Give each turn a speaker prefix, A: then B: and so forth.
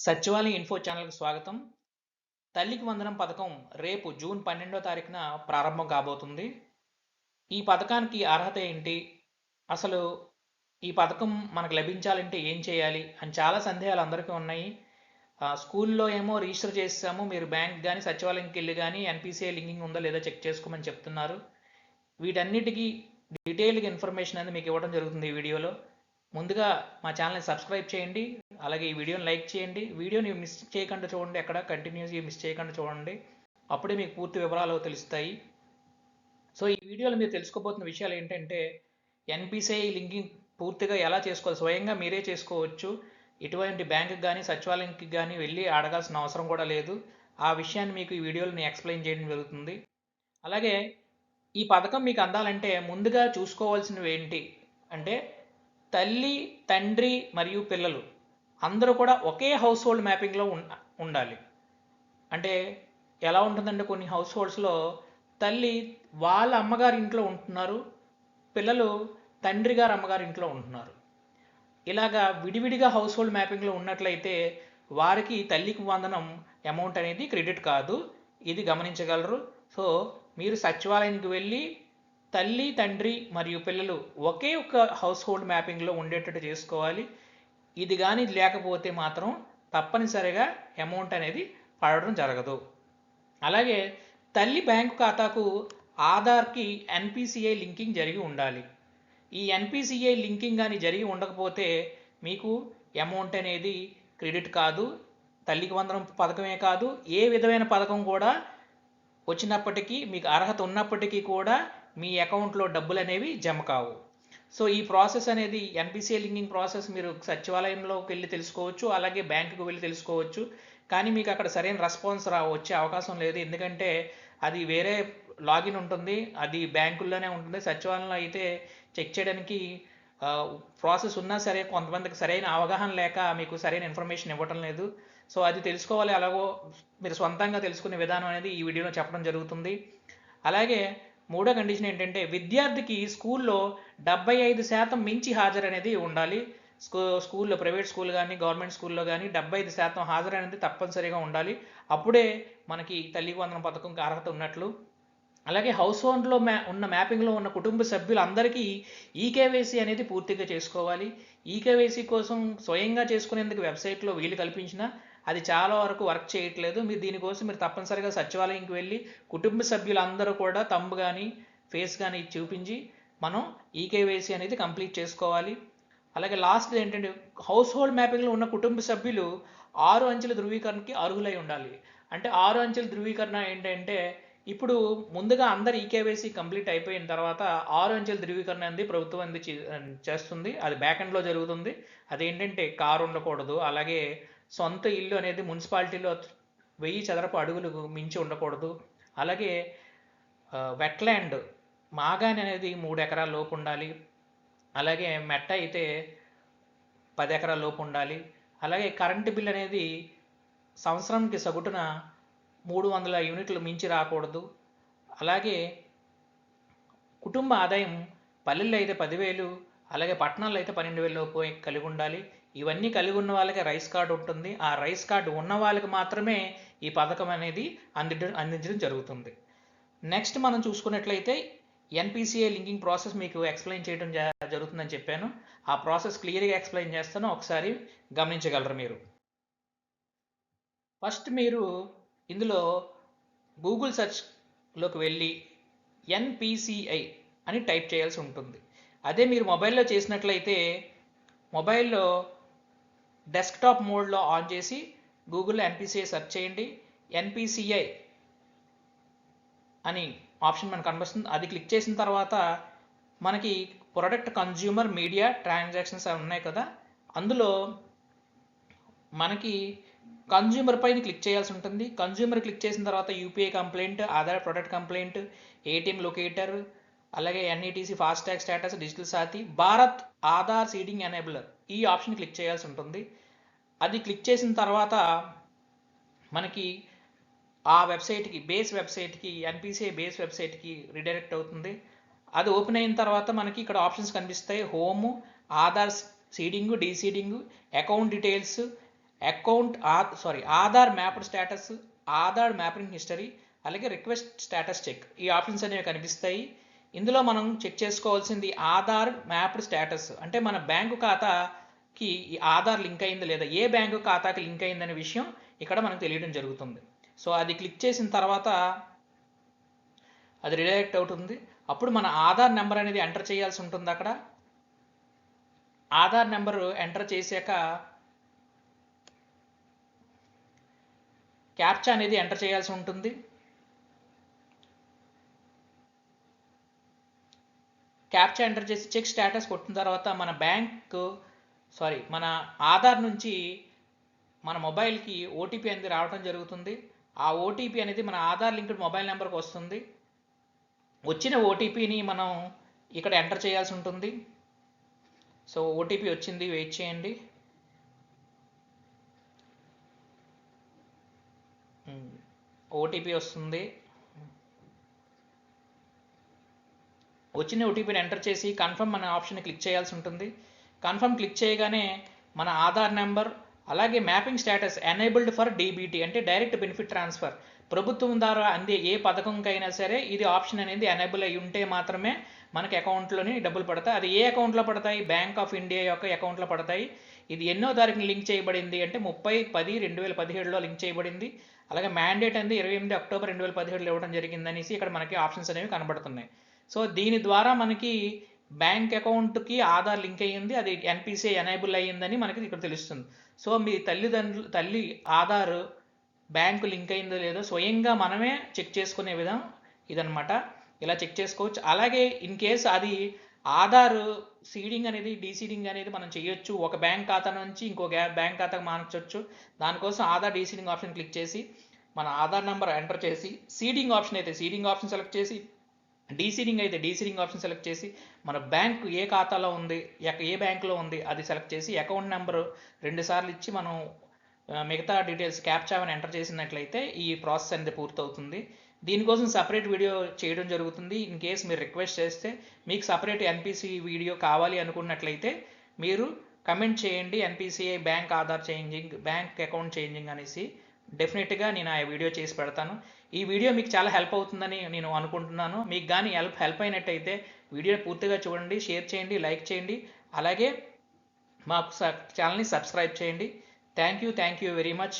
A: సచివాలయం ఇన్ఫో ఛానల్కి స్వాగతం. తల్లికి వందనం పథకం రేపు జూన్ పన్నెండో తారీఖున ప్రారంభం కాబోతుంది. ఈ పథకానికి అర్హత ఏంటి? అసలు ఈ పథకం మనకు లభించాలంటే ఏం చేయాలి? అని చాలా సందేహాలు అందరికీ ఉన్నాయి. ఆ, స్కూల్లో ఏమో రిజిస్టర్ చేసాము మీరు బ్యాంక్ కానీ సచివాలయంకి వెళ్ళి కానీ ఎన్పిసిఐ లింకింగ్ ఉందో లేదో చెక్ చేసుకోమని చెప్తున్నారు. వీటన్నిటికీ డీటెయిల్గా ఇన్ఫర్మేషన్ అనేది మీకు ఇవ్వడం జరుగుతుంది ఈ వీడియోలో. ముందుగా మా ఛానల్ని సబ్స్క్రైబ్ చేయండి అలాగే ఈ వీడియోని లైక్ చేయండి. వీడియోని మిస్ చేయకుండా చూడండి ఎక్కడ కంటిన్యూస్గా మిస్ చేయకుండా చూడండి. అప్పుడే మీకు పూర్తి వివరాలు తెలుస్తాయి. సో ఈ వీడియోలో మీరు తెలుసుకోబోతున్న విషయాలు ఏంటంటే ఎన్పిసిఐ లింకింగ్ పూర్తిగా ఎలా చేసుకోవాలి? స్వయంగా మీరే చేసుకోవచ్చు. ఇటువంటి బ్యాంకుకి కానీ సచివాలయంకి కానీ వెళ్ళి అడగాల్సిన అవసరం కూడా లేదు. ఆ విషయాన్ని మీకు ఈ వీడియోలో నేను ఎక్స్ప్లెయిన్ చేయడం జరుగుతుంది. అలాగే ఈ పథకం మీకు అందాలంటే ముందుగా చూసుకోవాల్సినవి ఏంటి? అంటే తల్లి తండ్రి మరియు పిల్లలు అందరూ కూడా ఒకే హౌస్ హోల్డ్ మ్యాపింగ్లో ఉండాలి. అంటే ఎలా ఉంటుందంటే కొన్ని హౌస్ హోల్డ్స్లో తల్లి వాళ్ళ అమ్మగారి ఇంట్లో ఉంటున్నారు పిల్లలు తండ్రి గారు అమ్మగారి ఇంట్లో ఉంటున్నారు. ఇలాగా విడివిడిగా హౌస్ హోల్డ్ మ్యాపింగ్లో ఉన్నట్లయితే వారికి తల్లికి వందనం అమౌంట్ అనేది క్రెడిట్ కాదు. ఇది గమనించగలరు. సో మీరు సచివాలయానికి వెళ్ళి తల్లి తండ్రి మరియు పిల్లలు ఒకే ఒక హౌస్ హోల్డ్ మ్యాపింగ్లో ఉండేటట్టు చేసుకోవాలి. ఇది కానీ లేకపోతే మాత్రం తప్పనిసరిగా అమౌంట్ అనేది పడడం జరగదు. అలాగే తల్లి బ్యాంకు ఖాతాకు ఆధార్కి ఎన్పిసిఐ లింకింగ్ జరిగి ఉండాలి. ఈ ఎన్పిసిఐ లింకింగ్ కానీ జరిగి ఉండకపోతే మీకు అమౌంట్ అనేది క్రెడిట్ కాదు తల్లికి వందనం పథకమే కాదు ఏ విధమైన పథకం కూడా వచ్చినప్పటికీ మీకు అర్హత ఉన్నప్పటికీ కూడా మీ అకౌంట్లో డబ్బులు అనేవి జమ కావు. సో ఈ ప్రాసెస్ అనేది ఎన్పిసిఐ లింకింగ్ ప్రాసెస్ మీరు సచివాలయంలోకి వెళ్ళి తెలుసుకోవచ్చు అలాగే బ్యాంకుకు వెళ్ళి తెలుసుకోవచ్చు. కానీ మీకు అక్కడ సరైన రెస్పాన్స్ రా వచ్చే అవకాశం లేదు. ఎందుకంటే అది వేరే లాగిన్ ఉంటుంది అది బ్యాంకుల్లోనే ఉంటుంది. సచివాలయంలో అయితే చెక్ చేయడానికి ప్రాసెస్ ఉన్నా సరే కొంతమందికి సరైన అవగాహన లేక మీకు సరైన ఇన్ఫర్మేషన్ ఇవ్వటం లేదు. సో అది తెలుసుకోవాలి. అలాగో మీరు సొంతంగా తెలుసుకునే విధానం అనేది ఈ వీడియోలో చెప్పడం జరుగుతుంది. అలాగే మూడో కండిషన్ ఏంటంటే విద్యార్థికి స్కూల్లో డెబ్బై ఐదు శాతం మించి హాజరు అనేది ఉండాలి. స్కూ స్కూల్లో ప్రైవేట్ స్కూల్ కానీ గవర్నమెంట్ స్కూల్లో కానీ డెబ్బై ఐదు శాతం హాజరు అనేది తప్పనిసరిగా ఉండాలి. అప్పుడే మనకి తల్లికి వందన పథకంకి అర్హత ఉన్నట్లు. అలాగే హౌస్ హోల్డ్లో మ్యా ఉన్న మ్యాపింగ్లో ఉన్న కుటుంబ సభ్యులందరికీ ఈకేవైసీ అనేది పూర్తిగా చేసుకోవాలి. ఈకేవైసీ కోసం స్వయంగా చేసుకునేందుకు వెబ్సైట్లో వీలు కల్పించిన అది చాలా వరకు వర్క్ చేయట్లేదు. మీరు దీనికోసం మీరు తప్పనిసరిగా సచివాలయంకి వెళ్ళి కుటుంబ సభ్యులందరూ కూడా తమ్ము కానీ ఫేస్ కానీ చూపించి మనం ఈకేవైసీ అనేది కంప్లీట్ చేసుకోవాలి. అలాగే లాస్ట్ ఏంటంటే హౌస్ హోల్డ్ మ్యాపింగ్లో ఉన్న కుటుంబ సభ్యులు ఆరు అంచెల ధృవీకరణకి అర్హులై ఉండాలి. అంటే ఆరు అంచెల ధృవీకరణ ఏంటంటే ఇప్పుడు ముందుగా అందరు ఈకేవైసీ కంప్లీట్ అయిపోయిన తర్వాత ఆరు అంచెల ధృవీకరణ అనేది ప్రభుత్వం అనేది చేస్తుంది. అది బ్యాక్ ఎండ్లో జరుగుతుంది. అదేంటంటే కారు ఉండకూడదు. అలాగే సొంత ఇల్లు అనేది మున్సిపాలిటీలో వెయ్యి చదరపు అడుగులు మించి ఉండకూడదు. అలాగే వెట్లాండ్ మాగాని అనేది మూడు ఎకరాల లోపు ఉండాలి. అలాగే మెట్ట అయితే పది ఎకరాల లోపు ఉండాలి. అలాగే కరెంటు బిల్ అనేది సంవత్సరానికి సగటున మూడు వందల యూనిట్లు మించి రాకూడదు. అలాగే కుటుంబ ఆదాయం పల్లెల్లో అయితే పదివేలు అలాగే పట్టణాల్లో అయితే పన్నెండు వేల లోపు కలిగి ఉండాలి. ఇవన్నీ కలిగి ఉన్న వాళ్ళకి రైస్ కార్డు ఉంటుంది. ఆ రైస్ కార్డు ఉన్న వాళ్ళకి మాత్రమే ఈ పథకం అనేది అందించడం అందించడం జరుగుతుంది. నెక్స్ట్ మనం చూసుకున్నట్లయితే ఎన్పిసిఐ లింకింగ్ ప్రాసెస్ మీకు ఎక్స్ప్లెయిన్ చేయడం జరుగుతుందని చెప్పాను. ఆ ప్రాసెస్ క్లియర్గా ఎక్స్ప్లెయిన్ చేస్తాను. ఒకసారి గమనించగలరు మీరు? ఫస్ట్ మీరు ఇందులో గూగుల్ సెర్చ్లోకి వెళ్ళి ఎన్పిసిఐ అని టైప్ చేయాల్సి ఉంటుంది. అదే మీరు మొబైల్లో చేసినట్లయితే మొబైల్లో డెస్క్టాప్ మోడ్లో ఆన్ చేసి గూగుల్లో ఎన్పిసిఐ సెర్చ్ చేయండి. ఎన్పిసిఐ అని ఆప్షన్ మనకు కనిపిస్తుంది అది క్లిక్ చేసిన తర్వాత మనకి ప్రొడక్ట్ కన్జ్యూమర్ మీడియా ట్రాన్సాక్షన్స్ అవి ఉన్నాయి కదా. అందులో మనకి కన్జ్యూమర్ పైన క్లిక్ చేయాల్సి ఉంటుంది. కన్జ్యూమర్ క్లిక్ చేసిన తర్వాత UPI complaint Aadhaar product complaint ATM locator అలాగే NETC FASTag status digital Saathi Bharat Aadhaar seeding enabler. ఈ ఆప్షన్ క్లిక్ చేయాల్సి ఉంటుంది. అది క్లిక్ చేసిన తర్వాత మనకి ఆ వెబ్సైట్కి బేస్ వెబ్సైట్కి ఎన్పిసిఐ బేస్ వెబ్సైట్కి రిడైరెక్ట్ అవుతుంది. అది ఓపెన్ అయిన తర్వాత మనకి ఇక్కడ ఆప్షన్స్ కనిపిస్తాయి. Home Aadhaar seeding deseeding account details account ఆ sorry Aadhaar mapped status Aadhaar mapping history అలాగే రిక్వెస్ట్ స్టేటస్ చెక్. ఈ ఆప్షన్స్ అనేవి కనిపిస్తాయి. ఇందులో మనం చెక్ చేసుకోవాల్సింది ఆధార్ మ్యాప్డ్ స్టేటస్. అంటే మన బ్యాంకు ఖాతాకి ఈ ఆధార్ లింక్ అయింది లేదా ఏ బ్యాంకు ఖాతాకి లింక్ అయిందనే విషయం ఇక్కడ మనకు తెలియడం జరుగుతుంది. సో అది క్లిక్ చేసిన తర్వాత అది రిడైరెక్ట్ అవుతుంది. అప్పుడు మన ఆధార్ నెంబర్ అనేది ఎంటర్ చేయాల్సి ఉంటుంది అక్కడ. ఆధార్ నెంబర్ ఎంటర్ చేశాక క్యాప్చా అనేది ఎంటర్ చేయాల్సి ఉంటుంది. క్యాప్చా ఎంటర్ చేసి చెక్ స్టేటస్ కొట్టిన తర్వాత మన బ్యాంక్ సారీ మన ఆధార్ నుంచి మన మొబైల్కి ఓటీపీ అనేది రావడం జరుగుతుంది. ఆ ఓటీపీ అనేది మన ఆధార్ లింక్డ్ మొబైల్ నెంబర్కి వస్తుంది. వచ్చిన ఓటీపీని మనం ఇక్కడ ఎంటర్ చేయాల్సి ఉంటుంది. సో ఓటీపీ వచ్చింది వెయిట్ చేయండి. ఓటీపీ వస్తుంది. వచ్చిన ఓటీపీని ఎంటర్ చేసి కన్ఫర్మ్ అనే ఆప్షన్ క్లిక్ చేయాల్సి ఉంటుంది. కన్ఫర్మ్ క్లిక్ చేయగానే మన ఆధార్ నెంబర్ అలాగే mapping status enabled for DBT అంటే డైరెక్ట్ బెనిఫిట్ ట్రాన్స్ఫర్. ప్రభుత్వం ద్వారా అందే ఏ పథకంకైనా సరే ఇది ఆప్షన్ అనేది ఎనేబుల్ అయి ఉంటే మాత్రమే మనకి అకౌంట్లోని డబ్బులు పడతాయి. అది ఏ అకౌంట్లో పడతాయి? బ్యాంక్ ఆఫ్ ఇండియా యొక్క అకౌంట్లో పడతాయి. ఇది ఎన్నో తారీఖున లింక్ చేయబడింది అంటే ముప్పై పది రెండు వేల పదిహేడులో లింక్ చేయబడింది. అలాగే మ్యాండేట్ అనేది ఇరవై ఎనిమిది అక్టోబర్ రెండు వేల పదిహేడులో ఇవ్వడం జరిగిందనేసి ఇక్కడ మనకి ఆప్షన్స్ అనేవి కనబడుతున్నాయి. సో దీని ద్వారా మనకి బ్యాంక్ అకౌంట్కి ఆధార్ లింక్ అయ్యింది అది ఎన్పిసిఐ ఎనేబుల్ అయ్యిందని మనకి ఇక్కడ తెలుస్తుంది. సో మీ తల్లిదండ్రులు తల్లి ఆధార్ బ్యాంకు లింక్ అయిందో లేదో స్వయంగా మనమే చెక్ చేసుకునే విధం ఇదనమాట ఇలా చెక్ చేసుకోవచ్చు. అలాగే ఇన్ కేస్ అది ఆధార్ సీడింగ్ అనేది డీసీడింగ్ అనేది మనం చేయొచ్చు. ఒక బ్యాంక్ ఖాతా నుంచి ఇంకో బ్యాంక్ ఖాతాకు మార్చవచ్చు దానికోసం ఆధార్ డీసీడింగ్ ఆప్షన్ క్లిక్ చేసి మన ఆధార్ నెంబర్ ఎంటర్ చేసి సీడింగ్ ఆప్షన్ అయితే సీడింగ్ ఆప్షన్ సెలెక్ట్ చేసి డీసీడింగ్ అయితే డీసీడింగ్ ఆప్షన్ సెలెక్ట్ చేసి మన బ్యాంక్ ఏ ఖాతాలో ఉంది ఏ బ్యాంకులో ఉంది అది సెలెక్ట్ చేసి అకౌంట్ నెంబర్ రెండు సార్లు ఇచ్చి మనం మిగతా డీటెయిల్స్ క్యాప్చాని ఎంటర్ చేసినట్లయితే ఈ ప్రాసెస్ అనేది పూర్తవుతుంది. దీనికోసం సపరేట్ వీడియో చేయడం జరుగుతుంది. ఇన్ కేస్ మీరు రిక్వెస్ట్ చేస్తే మీకు సపరేట్ ఎన్పిసి వీడియో కావాలి అనుకున్నట్లయితే మీరు కమెంట్ చేయండి. NPCI bank Aadhaar changing bank account changing అనేసి డెఫినెట్గా నేను ఆ వీడియో చేసి పెడతాను. ఈ వీడియో మీకు చాలా హెల్ప్ అవుతుందని నేను అనుకుంటున్నాను. మీకు కానీ హెల్ప్ హెల్ప్ అయినట్టయితే వీడియో పూర్తిగా చూడండి షేర్ చేయండి లైక్ చేయండి. అలాగే మా ఛానల్ని సబ్స్క్రైబ్ చేయండి. Thank you thank you very much